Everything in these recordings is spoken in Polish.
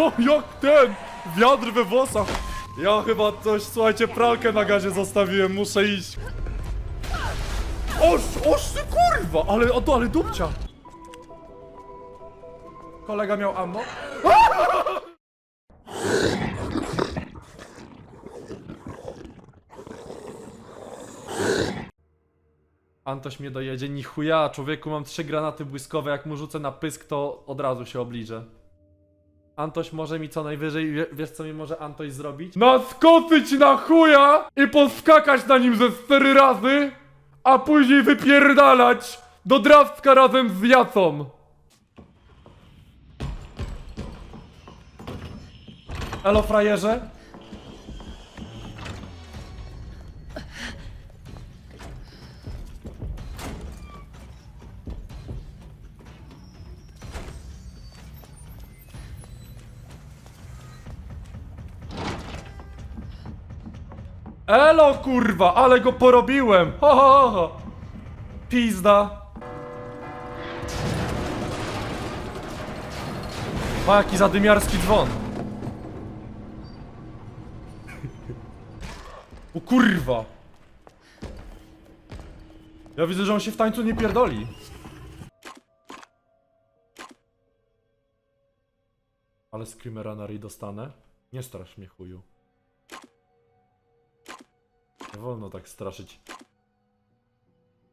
O, jak ten! Wiatr we włosach! Ja chyba coś, słuchajcie, pralkę na gazie zostawiłem, muszę iść. Oż, oż ty kurwa! Ale, o, ale dupcia! Kolega miał ammo? Antoś mnie dojedzie, ni chuja, człowieku, mam trzy granaty błyskowe, jak mu rzucę na pysk, to od razu się obliżę. Antoś może mi co najwyżej, wie, wiesz co mi może Antoś zrobić? Naskoczyć na chuja i poskakać na nim ze cztery razy, a później wypierdalać do Drawska razem z Jacą. Elo frajerze? Elo kurwa, ale go porobiłem! Ho, ho, ho. Pizda! Ma jaki zadymiarski dzwon. O kurwa! Ja widzę, że on się w tańcu nie pierdoli. Ale screamera na ryj dostanę? Nie strasz mnie chuju. Wolno tak straszyć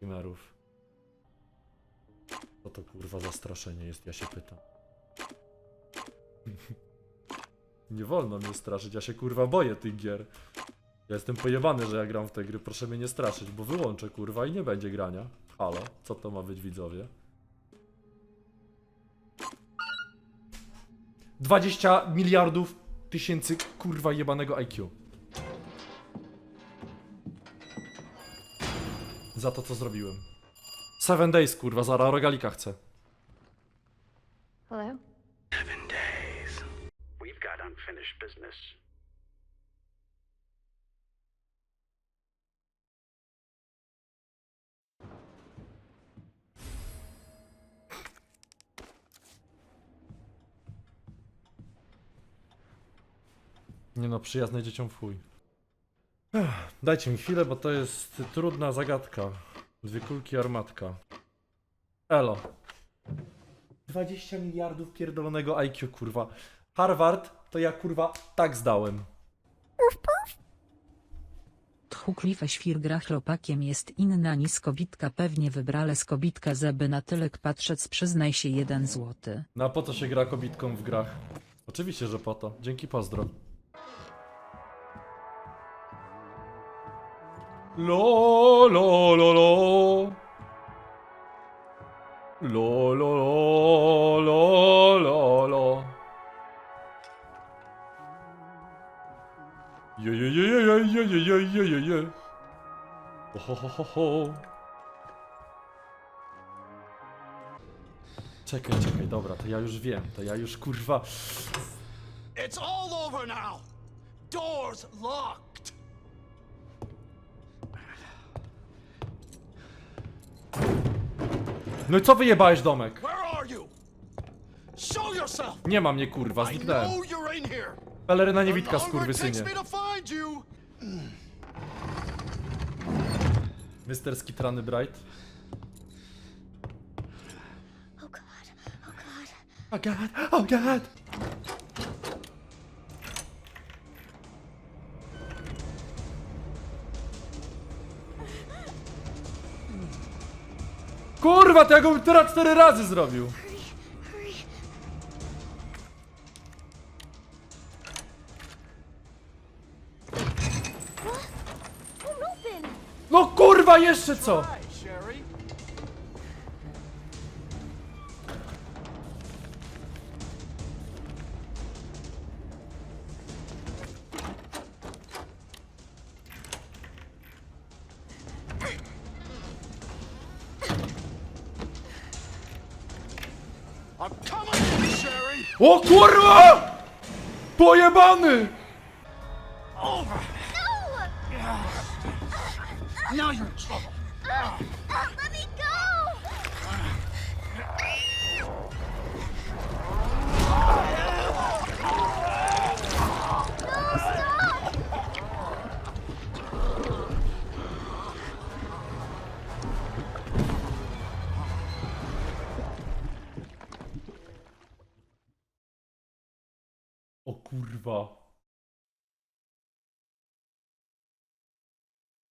gamerów. Co to kurwa za straszenie jest, ja się pytam. Nie wolno mnie straszyć, ja się kurwa boję tych gier. Ja jestem pojebany, że ja gram w te gry, proszę mnie nie straszyć, bo wyłączę kurwa i nie będzie grania. Halo, co to ma być widzowie? 20 miliardów tysięcy kurwa jebanego IQ. Za to, co zrobiłem. Seven days, kurwa, zara rogalika chcę. Hello? Seven days. We've got unfinished business. Nie no, przyjazne dzieciom w chuj. Ech, Dajcie mi chwilę, bo to jest trudna zagadka. Dwie kulki armatka. Elo. 20 miliardów pierdolonego IQ, kurwa. Harvard to ja kurwa tak zdałem. Tchukliwe świrgra chłopakiem jest inna niż kobitka pewnie wybrale z kobitka zeby na tylek patrzec przyznaj się jeden złoty. No a po co się gra kobitką w grach? Oczywiście, że po to. Dzięki pozdro. Lo, lo, lo, lo. Lo, lo, lo, lo, lo, lo. Je, je, je, je, je, je, je, je. Ho, ho, ho, ho. Czekaj, czekaj, dobra, to ja już wiem, to ja już kurwa. It's all over now. Doors locked. No i co wyjebałeś domek? Nie mam mnie kurwa, zniknąłem. Peleryna niewitka skurwysynie. Mr. Skitrany Bright. Oh god, oh god. Oh, oh, Kurwa, to ja go teraz cztery razy zrobił. No kurwa, jeszcze co? O kurwa! Pojebany! Over. No! Now you're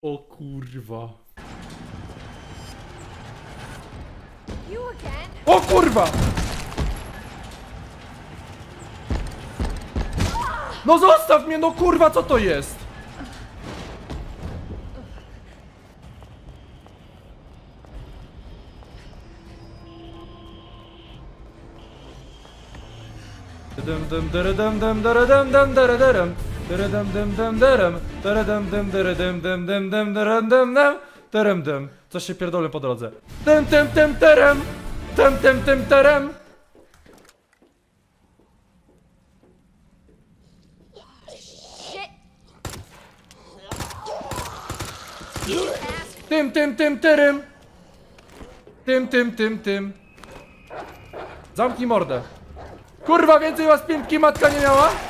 O kurwa. O kurwa! No zostaw mnie, no kurwa, co to jest? Dum dum dum dum dum dum dum dum dum dum Dyrydem, dym, dym, dyrem. Dyrydem, dym, dyrydem, dym, dym, dym, dyrem, dym, dym. Dyrem, dym. Coś się pierdolę po drodze. Tym, tym, tym, terem. Tym, tym, tym, terem. Tym, tym, tym, terem. Tym, tym, tym, tym. Zamknij mordę. Kurwa, więcej was pimpki matka nie miała?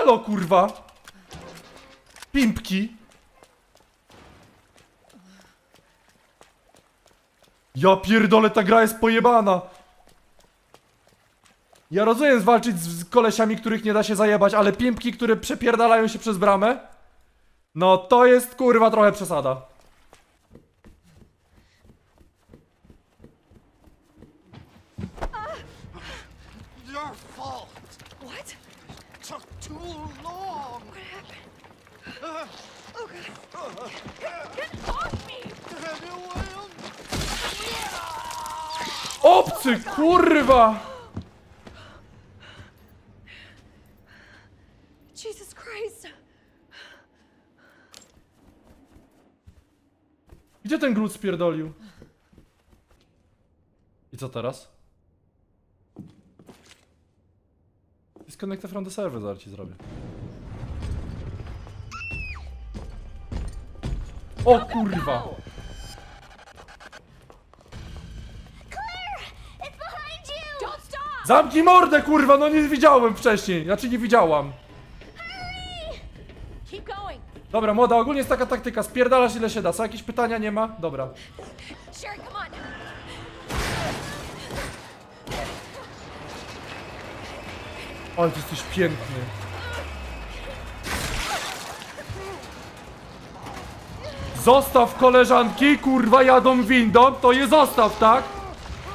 Elo kurwa! Pimpki! Ja pierdolę, ta gra jest pojebana! Ja rozumiem zwalczyć z, z kolesiami, których nie da się zajebać, ale pimpki, które przepierdalają się przez bramę? No to jest kurwa trochę przesada. Obcy, kurwa! Jesus Christ. Gdzie ten glut spierdolił? I co teraz? Disconnect from the server zaraz ci zrobię. O kurwa! Zamknij mordę kurwa, no nie widziałem wcześniej, znaczy nie widziałam. Dobra, młoda, ogólnie jest taka taktyka, spierdalasz ile się da, co jakieś pytania nie ma? Dobra. Ale ty jesteś piękny. Zostaw koleżanki, kurwa jadą windą, to je zostaw, tak?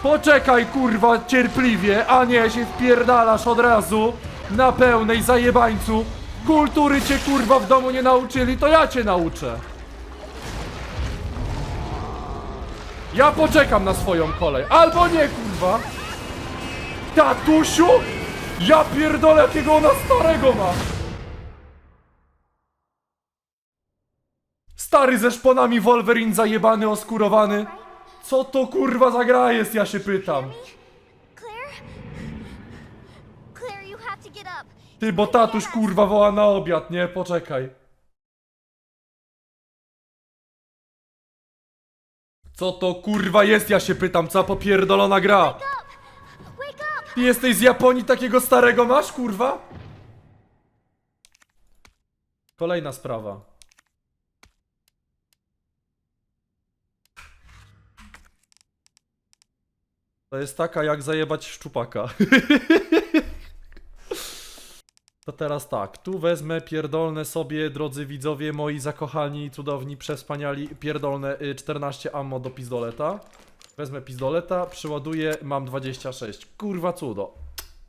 Poczekaj, kurwa, cierpliwie, a nie się wpierdalasz od razu na pełnej zajebańcu. Kultury cię, kurwa, w domu nie nauczyli, to ja cię nauczę. Ja poczekam na swoją kolej, albo nie, kurwa. Tatusiu? Ja pierdolę, jakiego ona starego ma! Stary ze szponami Wolverine zajebany, oskurowany. Co to kurwa za gra jest, ja się pytam. Ty, bo tatuś kurwa woła na obiad, nie? Poczekaj. Co to kurwa jest, ja się pytam, co popierdolona gra? Ty jesteś z Japonii, takiego starego masz, kurwa? Kolejna sprawa. To jest taka, jak zajebać szczupaka. To teraz tak, tu wezmę pierdolne sobie, drodzy widzowie, moi zakochani, cudowni, przespaniali, pierdolne y, 14 ammo do pistoleta. Wezmę pistoleta, przyładuję, mam 26. Kurwa cudo.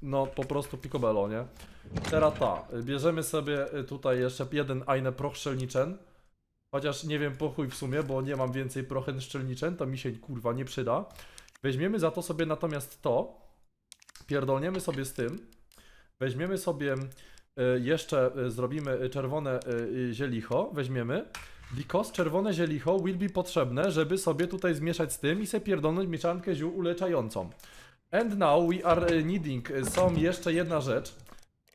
No po prostu picobello, nie? Teraz ta, y, bierzemy sobie y, tutaj jeszcze jeden Eine Proch Szczelniczeń. Chociaż nie wiem po chuj w sumie, bo nie mam więcej Prochen Szczelniczeń, to mi się kurwa nie przyda. Weźmiemy za to sobie natomiast to. Pierdolniemy sobie z tym. Weźmiemy sobie y, jeszcze, y, zrobimy czerwone y, zielicho, weźmiemy. Because czerwone zielicho will be potrzebne, żeby sobie tutaj zmieszać z tym i sobie pierdolnąć mieszankę ziół uleczającą. And now we are needing, są jeszcze jedna rzecz.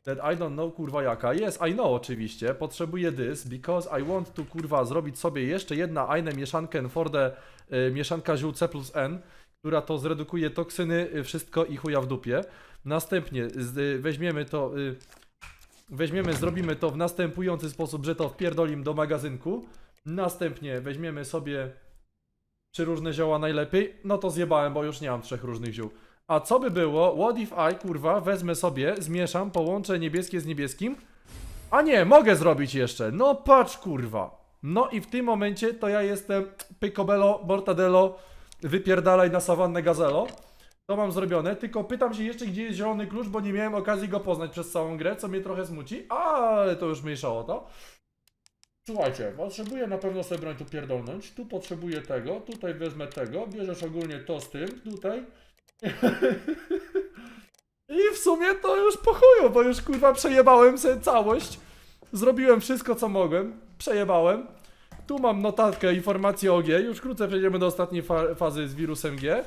That I don't know kurwa jaka. Yes, I know oczywiście. Potrzebuję this because I want to kurwa zrobić sobie jeszcze jedna eine mieszankę for the y, mieszanka ziół C plus N, która to zredukuje toksyny, y, wszystko i chuja w dupie. Następnie y, weźmiemy to y, weźmiemy, zrobimy to w następujący sposób, że to wpierdolim do magazynku. Następnie weźmiemy sobie czy różne zioła najlepiej. No to zjebałem, bo już nie mam trzech różnych ziół. A co by było, what if I, kurwa, wezmę sobie, zmieszam, połączę niebieskie z niebieskim. A nie, mogę zrobić jeszcze. No patrz, kurwa. No i w tym momencie to ja jestem Picobello, Mortadello, wypierdalaj na sawannę gazelo. To mam zrobione, tylko pytam się jeszcze, gdzie jest zielony klucz, bo nie miałem okazji go poznać przez całą grę, co mnie trochę smuci, ale to już mniejszało to. Słuchajcie, potrzebuję na pewno sobie broń tu pierdolnąć, tu potrzebuję tego, tutaj wezmę tego, bierzesz ogólnie to z tym, tutaj. I w sumie to już po chuju, bo już kurwa przejebałem sobie całość. Zrobiłem wszystko co mogłem, przejebałem. Tu mam notatkę, informację o G, już wkrótce przejdziemy do ostatniej fa fazy z wirusem G.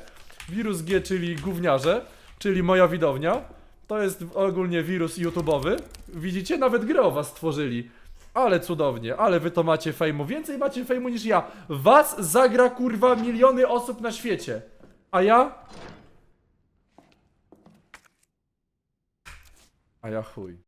Wirus G, czyli gówniarze, czyli moja widownia. To jest ogólnie wirus YouTube'owy. Widzicie, nawet grę o was stworzyli. Ale cudownie, ale wy to macie fejmu. Więcej macie fejmu niż ja. Was zagra kurwa miliony osób na świecie. A ja? A ja chuj.